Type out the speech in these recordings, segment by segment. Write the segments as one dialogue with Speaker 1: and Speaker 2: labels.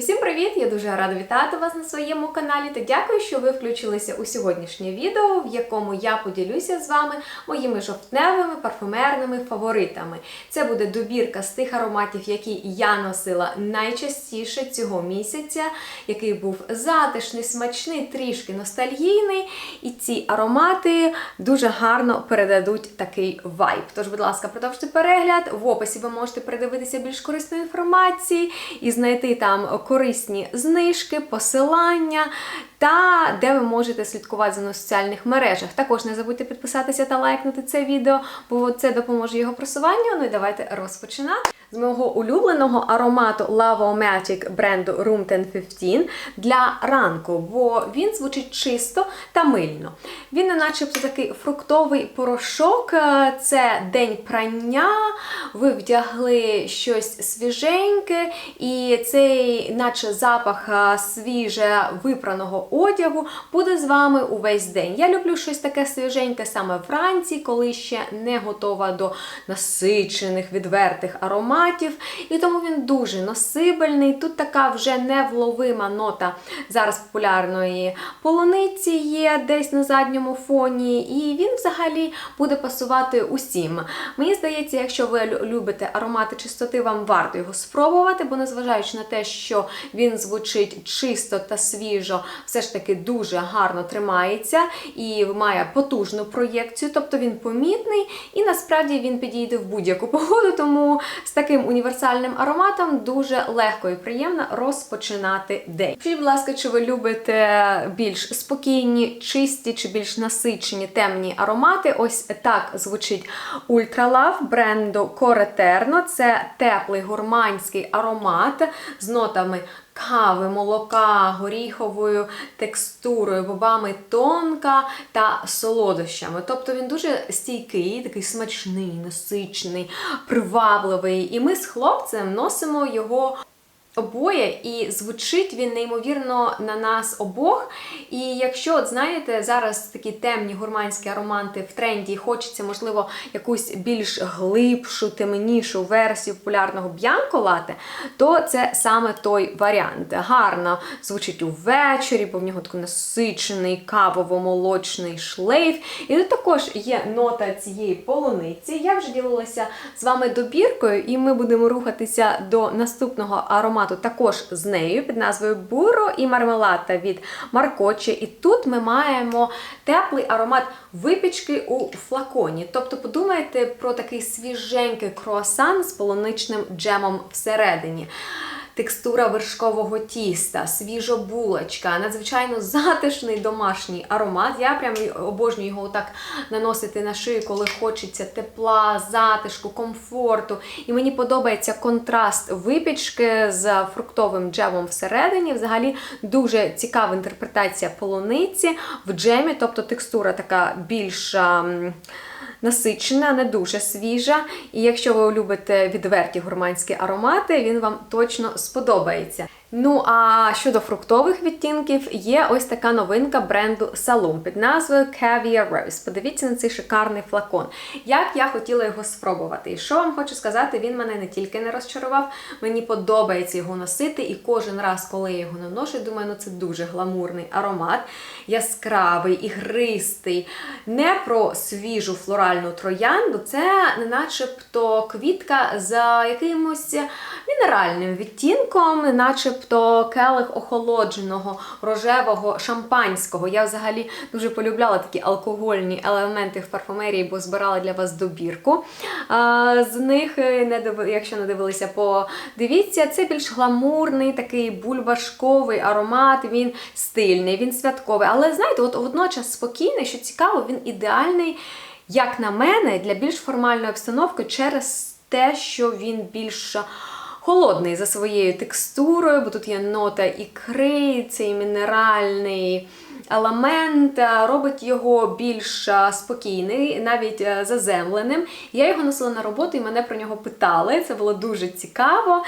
Speaker 1: Усім привіт! Я дуже рада вітати вас на своєму каналі та дякую, що ви включилися у сьогоднішнє відео, в якому я поділюся з вами моїми жовтневими парфумерними фаворитами. Це буде добірка з тих ароматів, які я носила найчастіше цього місяця, який був затишний, смачний, трішки ностальгійний. І ці аромати дуже гарно передадуть такий вайб. Тож, будь ласка, продовжуйте перегляд. В описі ви можете передивитися більш корисної інформації і знайти там корисні знижки, посилання. Та де ви можете слідкувати за мною в соціальних мережах. Також не забудьте підписатися та лайкнути це відео, бо це допоможе його просуванню. Ну і давайте розпочинати. З мого улюбленого аромату Lavomatic бренду Room 1015 для ранку, бо він звучить чисто та мильно. Він не начебто такий фруктовий порошок, е, це день прання, ви вдягли щось свіженьке, і цей, наче запах е, свіже випраного одягу, буде з вами увесь день. Я люблю щось таке свіженьке саме вранці, коли ще не готова до насичених, відвертих ароматів. І тому він дуже носибельний. Тут така вже невловима нота зараз популярної полуниці є десь на задньому фоні, і він взагалі буде пасувати усім. Мені здається, якщо ви любите аромати чистоти, вам варто його спробувати, бо незважаючи на те, що він звучить чисто та свіжо, все ж таки дуже гарно тримається і має потужну проєкцію, тобто він помітний і насправді він підійде в будь-яку погоду, тому з таким універсальним ароматом дуже легко і приємно розпочинати день. Скажіть, будь ласка, чи ви любите більш спокійні, чисті чи більш насичені темні аромати? Ось так звучить Love бренду Cореterno. Це теплий гурманський аромат з нотами кави, молока, горіховою текстурою, бобами тонка та солодощами. Тобто він дуже стійкий, такий смачний, насичний, привабливий. І ми з хлопцем носимо його. Обоє, і звучить він неймовірно на нас обох. І якщо, от знаєте, зараз такі темні гурманські аромати в тренді, і хочеться, можливо, якусь більш глибшу, темнішу версію популярного б'янко лате, то це саме той варіант. Гарно звучить увечері, бо в нього такий насичений кавово-молочний шлейф. І тут також є нота цієї полуниці. Я вже ділилася з вами добіркою, і ми будемо рухатися до наступного аромату також з нею під назвою Буро і мармелата від Маркочі. І тут ми маємо теплий аромат випічки у флаконі. Тобто подумайте про такий свіженький круасан з полуничним джемом всередині. Текстура вершкового тіста, свіжа булочка, надзвичайно затишний домашній аромат. Я прям обожнюю його так наносити на шию, коли хочеться тепла, затишку, комфорту. І мені подобається контраст випічки з фруктовим джемом всередині. Взагалі дуже цікава інтерпретація полуниці в джемі, тобто текстура така більш. Насичена, не дуже свіжа. І якщо ви любите відверті гурманські аромати, він вам точно сподобається. Ну а щодо фруктових відтінків, є ось така новинка бренду Salum під назвою Caviar Rose. Подивіться на цей шикарний флакон. Як я хотіла його спробувати. І що вам хочу сказати, він мене не тільки не розчарував, мені подобається його носити, і кожен раз, коли я його наношу, думаю, ну це дуже гламурний аромат, яскравий, ігристий. Не про свіжу флоральну троянду, це не начебто квітка з якимось мінеральним відтінком, не начебто келих охолодженого рожевого шампанського. Я взагалі дуже полюбляла такі алкогольні елементи в парфумерії, бо збирала для вас добірку. З них, е, якщо не дивилися, подивіться, це більш гламурний, такий бульбашковий аромат, він стильний, він святковий. Але знаєте, от водночас спокійний, що цікаво, він ідеальний, як на мене, для більш формальної обстановки через те, що він більш холодний за своєю текстурою, бо тут є нота ікри, цей мінеральний елемент робить його більш спокійний, навіть заземленим. Я його носила на роботу і мене про нього питали. Це було дуже цікаво.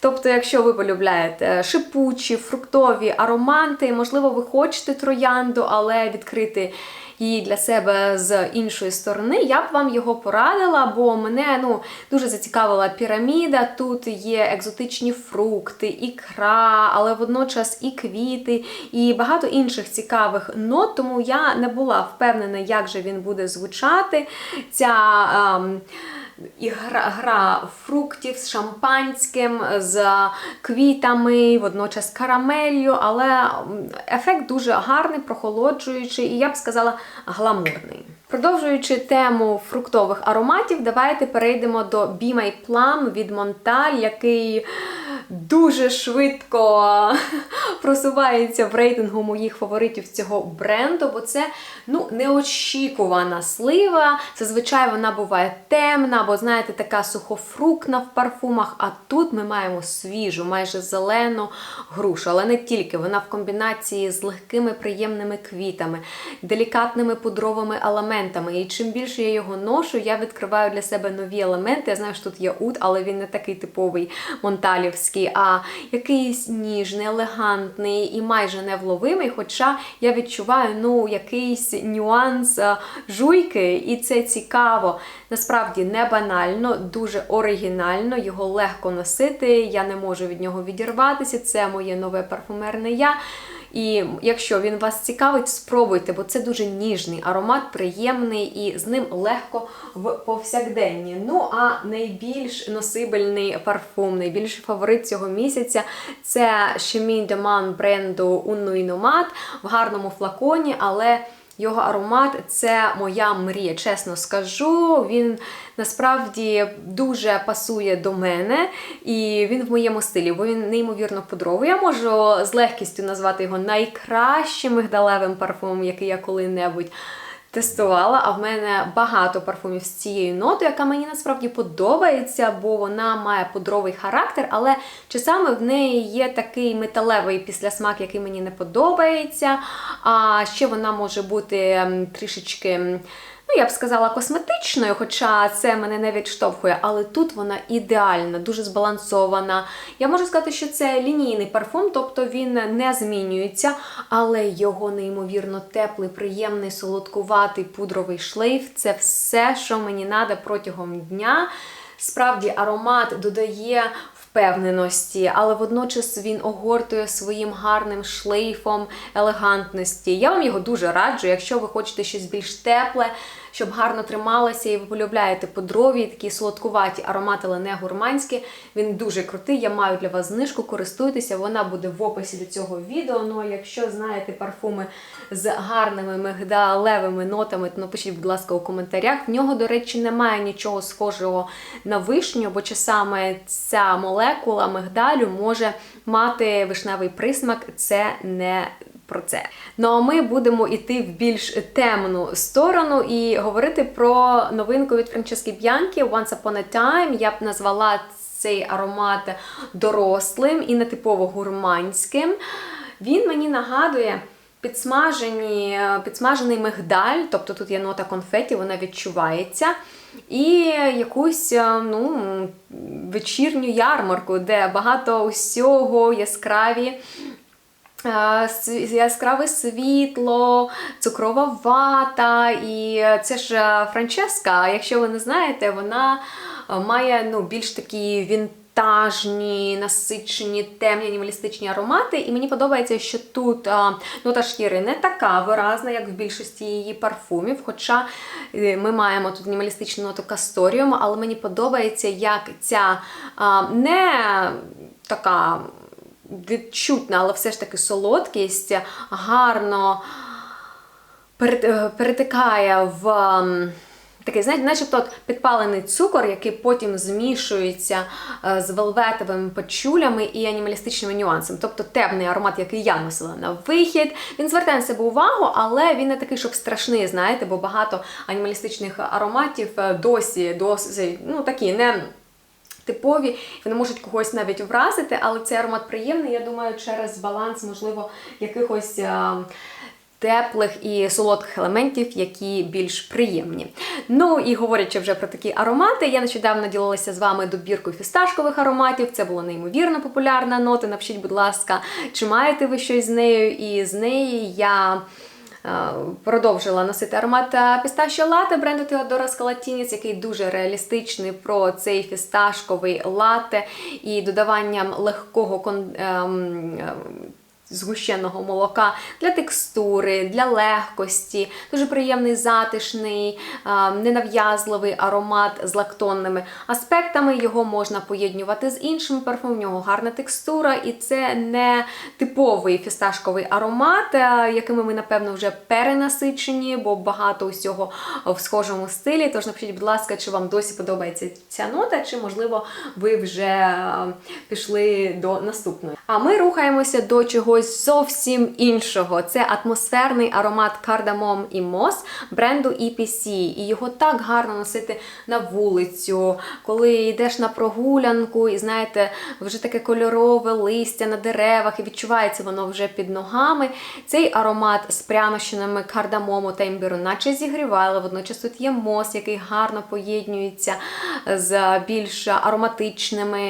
Speaker 1: Тобто, якщо ви полюбляєте шипучі, фруктові аромати, можливо, ви хочете троянду, але відкрити її для себе з іншої сторони, я б вам його порадила, бо мене ну, дуже зацікавила піраміда. Тут є екзотичні фрукти, ікра, але водночас і квіти, і багато інших цікавих нот, тому я не була впевнена, як же він буде звучати. Ця ем, і гра, гра фруктів з шампанським, з квітами, водночас карамелью, але ефект дуже гарний, прохолоджуючий і я б сказала гламурний. Продовжуючи тему фруктових ароматів, давайте перейдемо до Be My Plum від Монталь, який дуже швидко просувається в рейтингу моїх фаворитів цього бренду, бо це ну, неочікувана слива. Зазвичай вона буває темна, або, знаєте, така сухофруктна в парфумах. А тут ми маємо свіжу, майже зелену грушу. Але не тільки вона в комбінації з легкими приємними квітами, делікатними пудровими елементами. І чим більше я його ношу, я відкриваю для себе нові елементи. Я знаю, що тут є ут, але він не такий типовий монталівський, а якийсь ніжний, елегантний і майже невловимий. Хоча я відчуваю ну, якийсь нюанс а, жуйки, і це цікаво. Насправді не банально, дуже оригінально, його легко носити. Я не можу від нього відірватися. Це моє нове парфумерне я. І якщо він вас цікавить, спробуйте, бо це дуже ніжний аромат, приємний і з ним легко в повсякденні. Ну а найбільш носибельний парфум, найбільший фаворит цього місяця це Chemin de Man бренду Unno Inomat в гарному флаконі, але. Його аромат це моя мрія, чесно скажу. Він насправді дуже пасує до мене, і він в моєму стилі, бо він неймовірно пудровий. Я можу з легкістю назвати його найкращим мигдалевим парфумом, який я коли-небудь тестувала. А в мене багато парфумів з цією нотою, яка мені насправді подобається, бо вона має пудровий характер, але часами в неї є такий металевий післясмак, який мені не подобається. А ще вона може бути трішечки. Ну, я б сказала, косметичною, хоча це мене не відштовхує, але тут вона ідеальна, дуже збалансована. Я можу сказати, що це лінійний парфум, тобто він не змінюється, але його неймовірно теплий, приємний, солодкуватий пудровий шлейф це все, що мені треба протягом дня. Справді, аромат додає впевненості, але водночас він огортує своїм гарним шлейфом елегантності. Я вам його дуже раджу, якщо ви хочете щось більш тепле, щоб гарно трималося, і ви полюбляєте подрові, такі солодкуваті аромати, але не гурманські. Він дуже крутий. Я маю для вас знижку, користуйтеся, вона буде в описі до цього відео. Ну а якщо знаєте парфуми з гарними мигдалевими нотами, то напишіть, будь ласка, у коментарях. В нього, до речі, немає нічого схожого на вишню, бо часами ця молекула мигдалю може мати вишневий присмак. Це не про це. Ну а ми будемо йти в більш темну сторону і говорити про новинку від Франчески Б'янкі Once Upon a Time. Я б назвала цей аромат дорослим і нетипово гурманським. Він мені нагадує. Підсмажені, підсмажений мигдаль, тобто тут є нота конфеті, вона відчувається. І якусь ну, вечірню ярмарку, де багато усього яскраві яскраве світло, цукрова вата. І це ж Франческа, якщо ви не знаєте, вона має ну, більш такі вінтажні, насичені, темні, анімалістичні аромати. І мені подобається, що тут нота шкіри не така виразна, як в більшості її парфумів. Хоча е, ми маємо тут анімалістичну ноту касторіум, але мені подобається, як ця не така відчутна, але все ж таки солодкість гарно перетикає в такий, знаєте, начебто от підпалений цукор, який потім змішується е, з велветовими пачулями і анімалістичними нюансами. Тобто темний аромат, який я носила на вихід. Він звертає на себе увагу, але він не такий, щоб страшний, знаєте, бо багато анімалістичних ароматів е, досі, досі ну такі не типові, вони можуть когось навіть вразити, але цей аромат приємний, я думаю, через баланс, можливо, якихось. Теплих і солодких елементів, які більш приємні. Ну і говорячи вже про такі аромати, я нещодавно ділилася з вами добіркою фісташкових ароматів. Це була неймовірно популярна нота. Напишіть, будь ласка, чи маєте ви щось з нею? І з неї я продовжила носити аромат е, пісташіо лате бренду Теодора Скалатініс, який дуже реалістичний про цей фісташковий лате і додаванням легкого кон. Згущеного молока для текстури, для легкості, дуже приємний, затишний, а, ненав'язливий аромат з лактонними аспектами. Його можна поєднувати з іншими парфумами, в нього гарна текстура, і це не типовий фісташковий аромат, якими ми, напевно, вже перенасичені, бо багато усього в схожому стилі. Тож напишіть, будь ласка, чи вам досі подобається ця нота, чи, можливо, ви вже пішли до наступної. А ми рухаємося до чогось зовсім іншого. Це атмосферний аромат кардамом і мос бренду EPC. І його так гарно носити на вулицю, коли йдеш на прогулянку, і знаєте, вже таке кольорове листя на деревах, і відчувається воно вже під ногами. Цей аромат з прянощинами кардамому та імбиру, наче зігріває, водночас тут є мос, який гарно поєднується з більш ароматичними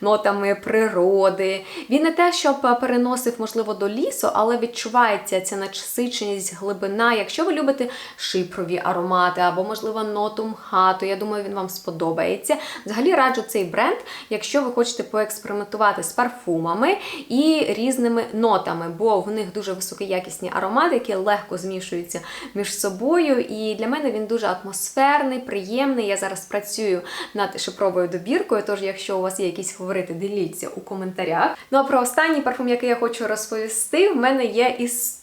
Speaker 1: нотами природи. Він не те, щоб переносив, можливо, до лісу, але відчувається ця насиченість, глибина. Якщо ви любите шипрові аромати або, можливо, ноту мха, то я думаю, він вам сподобається. Взагалі раджу цей бренд, якщо ви хочете поекспериментувати з парфумами і різними нотами, бо в них дуже високоякісні аромати, які легко змішуються між собою. І для мене він дуже атмосферний, приємний. Я зараз працюю над шипровою добіркою, тож, якщо у вас є якісь фаворити, діліться у коментарях. Ну а про останній парфум, який я хочу розповісти, в мене є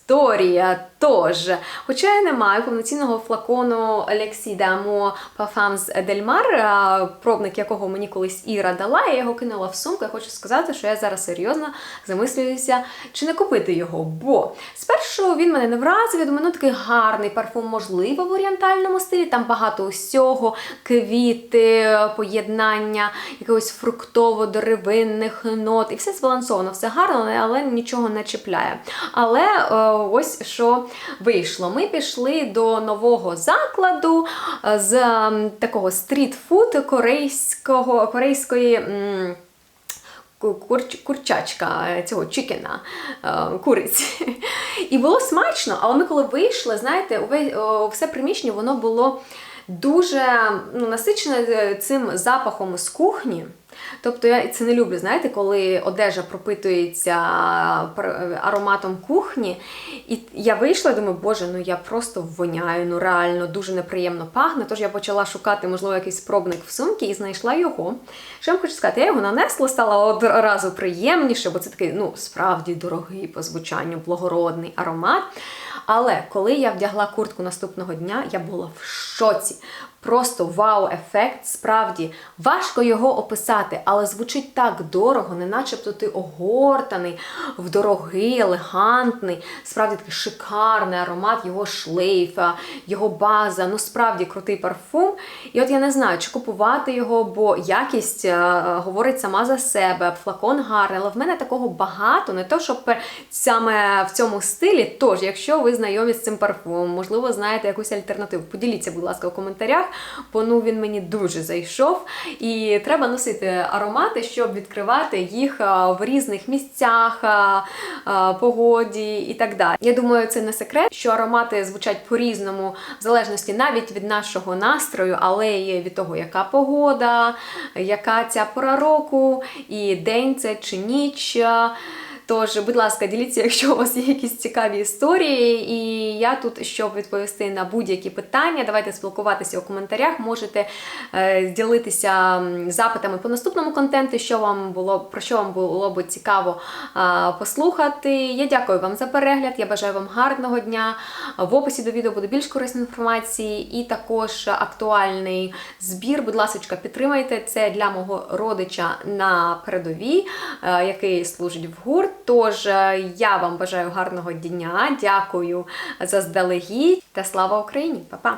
Speaker 1: історія. Тож, хоча я не маю повноцінного флакону Damo Parfums Del Mar, пробник якого мені колись Іра дала, я його кинула в сумку. Я хочу сказати, що я зараз серйозно замислююся, чи не купити його. Бо спершу він мене не вразив, я думаю, ну такий гарний парфум, можливо, в орієнтальному стилі. Там багато усього, квіти, поєднання якогось фруктово-деревинних нот. І все збалансовано, все гарно, але нічого не чіпляє. Але е, ось що вийшло. Ми пішли до нового закладу е, з такого стрітфуд корейського, корейської. м, ку- кур- курчачка е, цього чікена, е, куриці. І було смачно, але ми коли вийшли, знаєте, уве- о, все приміщення воно було дуже ну, насичене цим запахом з кухні. Тобто я це не люблю, знаєте, коли одежа пропитується ароматом кухні. І я вийшла і думаю, боже, ну я просто воняю, ну реально дуже неприємно пахне. Тож я почала шукати, можливо, якийсь пробник в сумці і знайшла його. Що я вам хочу сказати, я його нанесла, стало одразу приємніше, бо це такий, ну, справді дорогий по звучанню, благородний аромат. Але коли я вдягла куртку наступного дня, я була в шоці. Просто вау-ефект. Справді важко його описати, але звучить так дорого, не начебто ти огортаний, в дорогий, елегантний, справді такий шикарний аромат, його шлейфа, його база. Ну, справді крутий парфум. І от я не знаю, чи купувати його, бо якість е, говорить сама за себе, флакон гарний, але в мене такого багато, не то, щоб саме в цьому стилі. Тож, якщо ви знайомі з цим парфумом, можливо, знаєте якусь альтернативу, поділіться, будь ласка, у коментарях, бо ну він мені дуже зайшов. І треба носити аромати, щоб відкривати їх в різних місцях, а, а, погоді і так далі. Я думаю, це не секрет, що аромати звучать по-різному, в залежності навіть від нашого настрою, але і від того, яка погода, яка ця пора року, і день це чи ніч. Тож, будь ласка, діліться, якщо у вас є якісь цікаві історії, і я тут, щоб відповісти на будь-які питання, давайте спілкуватися у коментарях. Можете е, ділитися запитами по наступному контенту, що вам було про що вам було б цікаво е, послухати. Я дякую вам за перегляд. Я бажаю вам гарного дня. В описі до відео буде більш корисної інформації і також актуальний збір. Будь ласка, підтримайте це для мого родича на передовій, е, який служить в гурт. Тож е, я вам бажаю гарного дня. Дякую заздалегідь та слава Україні! Па-па!